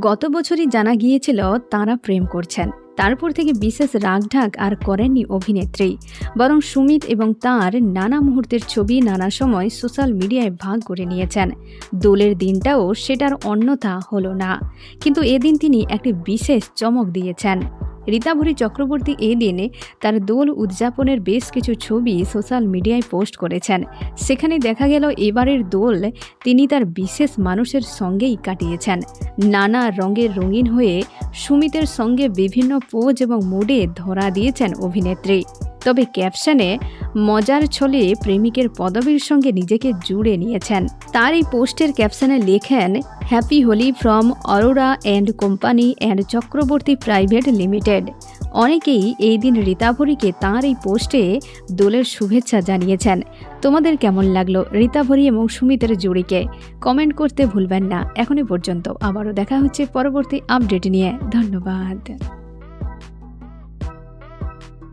গত বছরই জানা গিয়েছিল তারা প্রেম করছেন। তারপর থেকে বিশেষ রাগঢাক আর করেননি অভিনেত্রী। বরং সুমিত এবং তার নানা মুহূর্তের ছবি নানা সময় সোশ্যাল মিডিয়ায় ভাগ করে নিয়েছেন। দোলের দিনটাও সেটার অন্যথা হলো না। কিন্তু এদিন তিনি একটি বিশেষ চমক দিয়েছেন। রীতাভরি চক্রবর্তী এই দিনে তার দোল উদযাপনের বেশ কিছু ছবি সোশ্যাল মিডিয়ায় পোস্ট করেছেন। সেখানে দেখা গেল এবারের দোল তিনি তার বিশেষ মানুষের সঙ্গেই কাটিয়েছেন। নানা রঙের রঙিন হয়ে সুমিতের সঙ্গে বিভিন্ন পোজ এবং মুডে ধরা দিয়েছেন অভিনেত্রী। তবে ক্যাপশনে, মজার ছলে প্রেমিকের পদবীর সঙ্গে নিজেকে জুড়ে নিয়েছেন। তার এই পোস্টের ক্যাপশনে লেখেন happy Holi from Arora and company and Chakraborty private limited অনেকেই এই দিন রীতাভরিকে তাঁর এই পোস্টে দোলের শুভেচ্ছা জানিয়েছেন। তোমাদের কেমন লাগল রীতাভরি এবং সুমিতের জুড়িকে? কমেন্ট করতে ভুলবেন না। এখনই পর্যন্ত আবারও দেখা হচ্ছে পরবর্তী আপডেট নিয়ে। ধন্যবাদ।